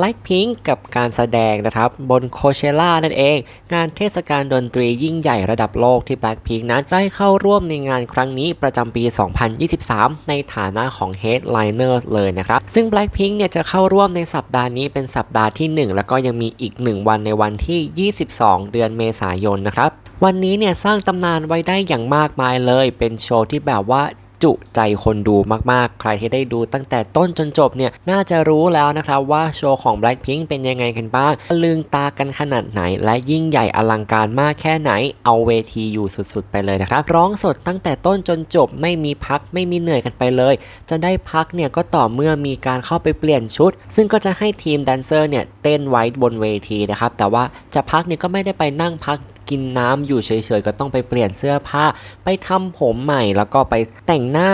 Blackpink กับการแสดงนะครับ บนโคเชล่านั่นเอง งานเทศกาลดนตรียิ่งใหญ่ระดับโลกที่ Blackpink นั้นได้เข้าร่วมในงานครั้งนี้ประจำปี 2023 ในฐานะของ Headliner เลยนะครับ ซึ่ง Blackpink เนี่ยจะเข้าร่วมในสัปดาห์นี้เป็นสัปดาห์ที่ 1 แล้วก็ยังมีอีก 1 วันในวันที่ 22 เดือนเมษายนนะครับวันนี้เนี่ยสร้างตำนานไว้ได้อย่างมากมายเลย เป็นโชว์ที่แบบว่า จุใจคนดูมากๆ ใครที่ได้ดูตั้งแต่ต้นจนจบเนี่ยน่าจะรู้แล้วนะครับว่าโชว์ของ Blackpink เป็นยังไงกันบ้างลึงตากันขนาดไหน และยิ่งใหญ่อลังการมากแค่ไหน เอาเวทีอยู่สุดๆ ไปเลยนะครับ ร้องสดตั้งแต่ต้นจนจบไม่มีพักไม่มีเหนื่อยกันไปเลย จะได้พักเนี่ยก็ต่อเมื่อมีการเข้าไปเปลี่ยนชุด ซึ่งก็จะให้ทีมแดนเซอร์เนี่ยเต้นไว้บนเวทีนะครับแต่ว่าจะพักเนี่ยก็ไม่ได้ไปนั่งพัก กินน้ำอยู่เฉยๆ ก็ต้องไปเปลี่ยนเสื้อผ้า ไปทำผมใหม่แล้วก็ไปแต่งหน้า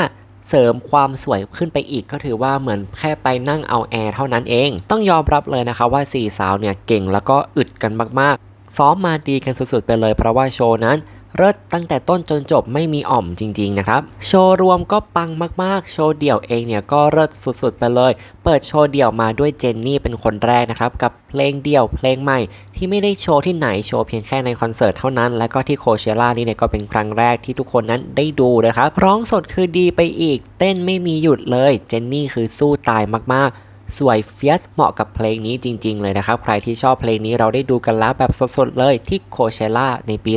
เสริมความสวยขึ้นไปอีกก็ถือว่าเหมือนแค่ไปนั่งเอาแอร์เท่านั้นเอง ต้องยอมรับเลยนะคะว่าสี่สาวเนี่ยเก่งแล้วก็อึดกันมากๆ ซ้อมมาดีกันสุดๆไปเลยเพราะว่าโชว์นั้น เลิศตั้งแต่ต้นจนจบไม่มีอ่อมจริงๆนะครับ โชว์รวมก็ปังมากๆ โชว์เดี่ยวเองเนี่ยก็เลิศสุดๆไปเลย เปิดโชว์เดี่ยวมาด้วยเจนนี่เป็นคนแรกนะครับ กับเพลงเดี่ยวเพลงใหม่ ที่ไม่ได้โชว์ที่ไหนโชว์เพียงแค่ในคอนเสิร์ตเท่านั้น และก็ที่โคเชล่านี่เนี่ยก็เป็นครั้งแรกที่ทุกคนนั้นได้ดูนะครับ ร้องสดคือดีไปอีก เต้นไม่มีหยุดเลย เจนนี่คือสู้ตายมากๆ สวยเฟียสเหมาะกับเพลงนี้จริง ๆ เลยนะครับ ใครที่ชอบเพลงนี้เราได้ดูกันแล้วแบบสดๆเลยที่โคเชล่าในปี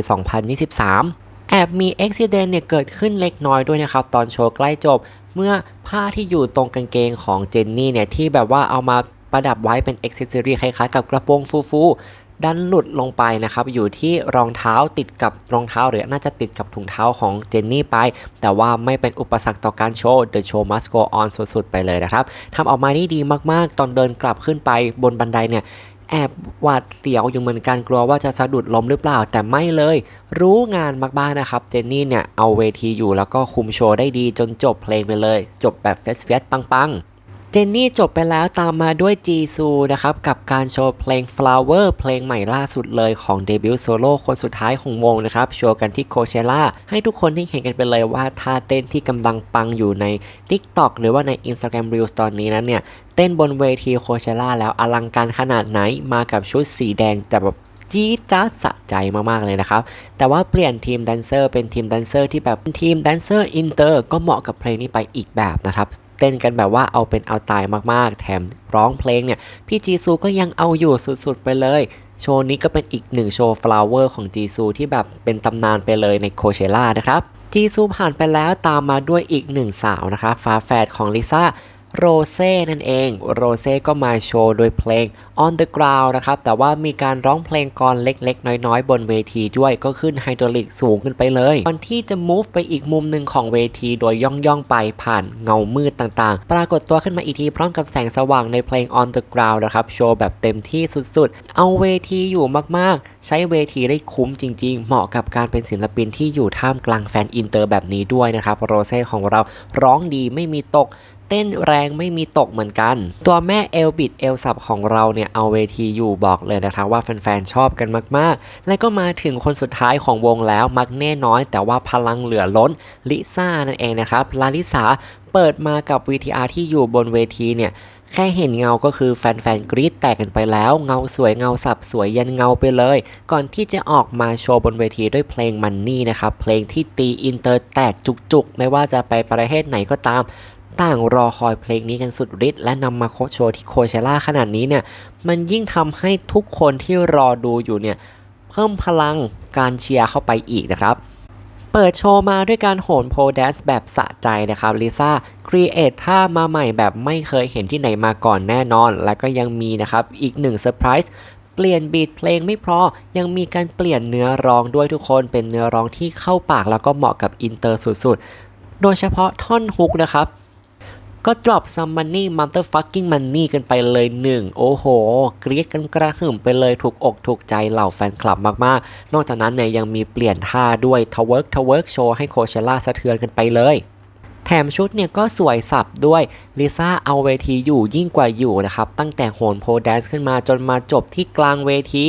2023แอบมีอุบิเหตุเนี่ยเกิดขึ้นเล็กน้อยด้วยนะครับ ตอนโชว์ใกล้จบ เมื่อผ้าที่อยู่ตรงกางเกงของเจนนี่เนี่ยที่แบบว่าเอามาประดับไว้เป็นอ็อกเซอรี่คล้ายๆกับกระโปรงฟูๆ ดันหลุดลงไปนะครับ อยู่ที่รองเท้าติดกับรองเท้าหรือน่าจะติดกับถุงเท้าของเจนนี่ไป แต่ว่าไม่เป็นอุปสรรคต่อการโชว์ The Show Must Go On สุดๆไปเลยนะครับทำออกมาได้ดีมากๆ ตอนเดินกลับขึ้นไปบนบันไดเนี่ยแอบหวาดเสียวอยู่เหมือนกันกลัวว่าจะสะดุดล้มหรือเปล่า แต่ไม่เลย รู้งานมากๆนะครับ เจนนี่เนี่ยเอาเวทีอยู่แล้วก็คุมโชว์ได้ดีจนจบเพลงไปเลย จบแบบเฟสเฟสปังๆ เจนนี่จบไปแล้วตามมาด้วยจีซูนะครับ กับการโชว์เพลง Flower เพลงใหม่ล่าสุดเลยของเดบิวต์โซโล่คนสุดท้ายของวงนะครับ โชว์กันที่โคเชล่าให้ทุกคนได้เห็นกันไปเลยว่าท่าเต้นที่กำลังปังอยู่ใน TikTok หรือว่าใน Instagram Reels ตอนนี้นั้นเนี่ย เต้นบนเวทีโคเชล่าแล้วอลังการขนาดไหนมากับชุดสีแดงแต่แบบจี๊ดจ๊าสะใจมากๆเลยนะครับ แต่ว่าเปลี่ยนทีมแดนเซอร์เป็นทีมแดนเซอร์ที่แบบเป็นทีมแดนเซอร์อินเตอร์ก็เหมาะกับเพลงนี้ไปอีกแบบนะครับ เต้นกันแบบว่าเอาเป็นเอาตายมากๆ แถมร้องเพลงเนี่ย พี่จีซูก็ยังเอาอยู่สุดๆไปเลย โชว์นี้ก็เป็นอีกหนึ่งโชว์ฟลาวเวอร์ของจีซูที่แบบเป็นตำนานไปเลยในโคเชล่านะครับจีซูผ่านไปแล้วตามมาด้วยอีกหนึ่งสาวนะคะฟ้าแฝดของลิซ่า โรเซ่นั่นเองโรเซ่ก็มาโชว์โดยเพลง On the Ground นะครับ แต่ว่ามีการร้องเพลงกลอนเล็กๆ น้อยๆ บนเวทีด้วยก็ขึ้นไฮดรอลิกสูงขึ้นไปเลยก่อนที่จะ move ไปอีกมุมหนึ่งของเวทีโดยย่องๆ ไปผ่านเงามืดต่างๆ ปรากฏตัวขึ้นมาอีกทีพร้อมกับแสงสว่างในเพลง On the Ground นะครับ โชว์แบบเต็มที่สุดๆ เอาเวทีอยู่มากๆ ใช้เวทีได้คุ้มจริง ๆ เหมาะกับการเป็นศิลปินที่อยู่ท่ามกลางแฟนอินเตอร์แบบนี้ด้วยนะครับโรเซ่ของเราร้องดีไม่มีตก เต้นแรงไม่มีตกเหมือนกัน ตัวแม่เอลบิดเอลสับของเราเนี่ยเอาเวทีอยู่บอกเลยนะคะว่าแฟนๆชอบกันมากๆ และก็มาถึงคนสุดท้ายของวงแล้วมักแน่น้อย แต่ว่าพลังเหลือล้นลิซ่านั่นเองนะครับลาลิสาเปิดมากับ VTR ที่อยู่บนเวทีเนี่ยแค่เห็นเงาก็คือแฟนๆกรี๊ดแตกกันไปแล้ว เงาสวยเงาสับสวยยันเงาไปเลย ก่อนที่จะออกมาโชว์บนเวทีด้วยเพลงมันนี่นะครับ เพลงที่ตีอินเตอร์แตกจุกๆ ไม่ว่าจะไปประเทศไหนก็ตาม ต่างรอคอยเพลงนี้กันสุดฤทธิ์และนำมาโคชว์ที่โคเชล่าขนาดนี้เนี่ย มันยิ่งทำให้ทุกคนที่รอดูอยู่เนี่ย เพิ่มพลังการเชียร์เข้าไปอีกนะครับ เปิดโชว์มาด้วยการโหนโพแดนซ์แบบสะใจนะครับลิซ่าครีเอทท่ามาใหม่แบบไม่เคยเห็นที่ไหนมาก่อนแน่นอน และก็ยังมีนะครับอีกหนึ่งเซอร์ไพรส์เปลี่ยนบีทเพลงไม่พอยังมีการเปลี่ยนเนื้อร้องด้วยทุกคนเป็นเนื้อร้องที่เข้าปากแล้วก็เหมาะกับอินเตอร์สุดๆ โดยเฉพาะท่อนฮุกนะครับ ก็ drop some money motherfucking money กันไปเลยหนึ่งโอ้โห เกรียดกันกระหึ่มไปเลยถูกอกถูกใจเหล่าแฟนคลับมากๆ นอกจากนั้นเนี่ยยังมีเปลี่ยนท่าด้วยทเวิร์กทเวิร์กโชว์ให้โคเชล่าสะเทือนกันไปเลยแถมชุดเนี่ยก็สวยสับด้วยลิซ่าเอาเวทีอยู่ยิ่งกว่าอยู่นะครับ ตั้งแต่โหนโพแดนซ์ขึ้นมาจนมาจบที่กลางเวที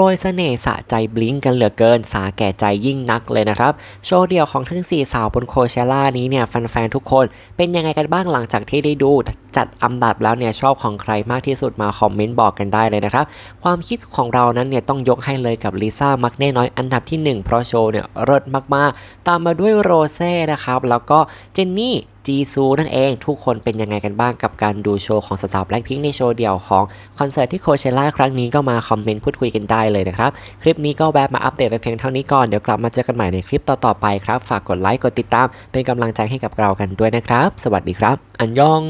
ปรยเสน่ห์สะใจบลิงก์กันเหลือเกิน สาแก่ใจยิ่งนักเลยนะครับ โชว์เดี่ยวของทั้ง 4 สาวบนโคเชล่านี้เนี่ยแฟนๆทุกคนเป็นยังไงกันบ้างหลังจากที่ได้ดู จัดอันดับแล้วเนี่ยชอบของใครมากที่สุดมาคอมเมนต์บอกกันได้เลยนะครับ ความคิดของเรานั้นเนี่ยต้องยกให้เลยกับลิซ่ามักแน่น้อยอันดับที่ 1 เพราะโชว์เนี่ยเลิศมากๆ ตามมาด้วยโรเซ่นะครับแล้วก็เจนนี่ จีซูนั่นเองทุกคนเป็นยังไงกันบ้างกับการดูโชว์ของสาวแบล็คพิงในโชว์เดี่ยวของคอนเสิร์ตที่โคเชล่าครั้งนี้ก็มาคอมเมนต์พูดคุยกันได้เลยนะครับ คลิปนี้ก็แวะมาอัปเดตไปเพียงเท่านี้ก่อน เดี๋ยวกลับมาเจอกันใหม่ในคลิปต่อ ๆ ไปครับ ฝากกดไลค์กดติดตาม เป็นกำลังใจให้กับเรากันด้วยนะครับ สวัสดีครับ อันยอง